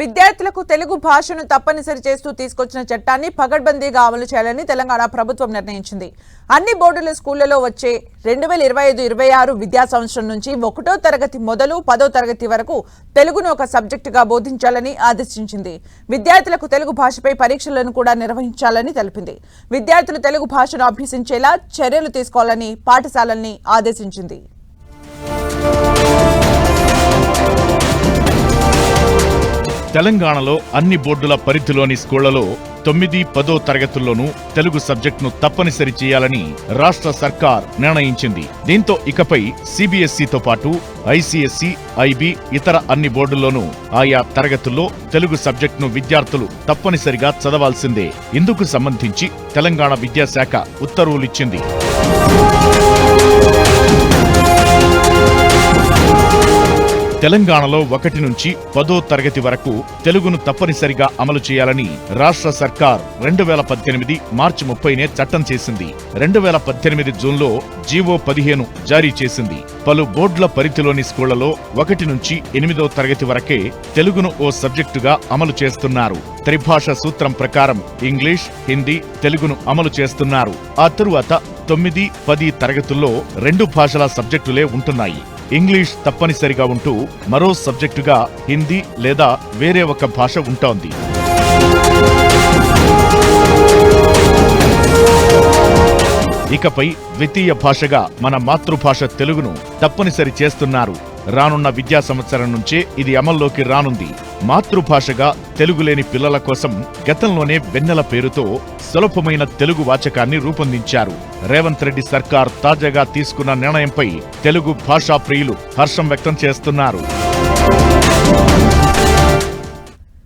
విద్యార్థులకు తెలుగు భాషను తప్పనిసరి చేస్తూ తీసుకొచ్చిన చట్టాన్ని పగడ్బందీగా అమలు చేయాలని తెలంగాణ ప్రభుత్వం నిర్ణయించింది. అన్ని బోర్డుల స్కూళ్ళలో వచ్చే రెండు వేల ఇరవై ఐదు ఇరవై ఆరు విద్యా సంవత్సరం నుంచి ఒకటో తరగతి మొదలు పదో తరగతి వరకు తెలుగును ఒక సబ్జెక్టుగా బోధించాలని ఆదేశించింది. విద్యార్థులకు తెలుగు భాషపై పరీక్షలను కూడా నిర్వహించాలని తెలిపింది. విద్యార్థులు తెలుగు భాషను అభ్యసించేలా చర్యలు తీసుకోవాలని పాఠశాలల్ని ఆదేశించింది. తెలంగాణలో అన్ని బోర్డుల పరిధిలోని స్కూళ్ళలో తొమ్మిది పదో తరగతుల్లోనూ తెలుగు సబ్జెక్టును తప్పనిసరి చేయాలని రాష్ట్ర సర్కార్ నిర్ణయించింది. దీంతో ఇకపై సిబిఎస్ఈతో పాటు ఐసిఎస్సి ఐబి ఇతర అన్ని బోర్డుల్లోనూ ఆయా తరగతుల్లో తెలుగు సబ్జెక్టును విద్యార్థులు తప్పనిసరిగా చదవాల్సిందే. ఇందుకు సంబంధించి తెలంగాణ విద్యాశాఖ ఉత్తర్వులిచ్చింది. తెలంగాణలో ఒకటి నుంచి పదో తరగతి వరకు తెలుగును తప్పనిసరిగా అమలు చేయాలని రాష్ట్ర సర్కార్ రెండు వేల పద్దెనిమిది మార్చి ముప్పైనే చట్టం చేసింది. రెండు వేల పద్దెనిమిది జూన్లో జీవో పదిహేను జారీ చేసింది. పలు బోర్డుల పరిధిలోని స్కూళ్ళలో ఒకటి నుంచి ఎనిమిదో తరగతి వరకే తెలుగును ఓ సబ్జెక్టుగా అమలు చేస్తున్నారు. త్రిభాష సూత్రం ప్రకారం ఇంగ్లీష్ హిందీ తెలుగును అమలు చేస్తున్నారు. ఆ తరువాత తొమ్మిది పది తరగతుల్లో రెండు భాషల సబ్జెక్టులే ఉంటున్నాయి. ఇంగ్లీష్ తప్పనిసరిగా ఉంటూ మరో సబ్జెక్టుగా హిందీ లేదా వేరే ఒక భాష ఉంటోంది. ఇకపై ద్వితీయ భాషగా మన మాతృభాష తెలుగును తప్పనిసరి చేస్తున్నారు. రానున్న విద్యా సంవత్సరం నుంచే ఇది అమల్లోకి రానుంది. మాతృభాషగా తెలుగు లేని పిల్లల కోసం గతంలోనే వెన్నెల పేరుతో సులభమైన తెలుగు వాచకాన్ని రూపొందించారు. రేవంత్ రెడ్డి సర్కార్ తాజాగా తీసుకున్న నిర్ణయంపై తెలుగు భాషా ప్రియులు హర్షం వ్యక్తం చేస్తున్నారు.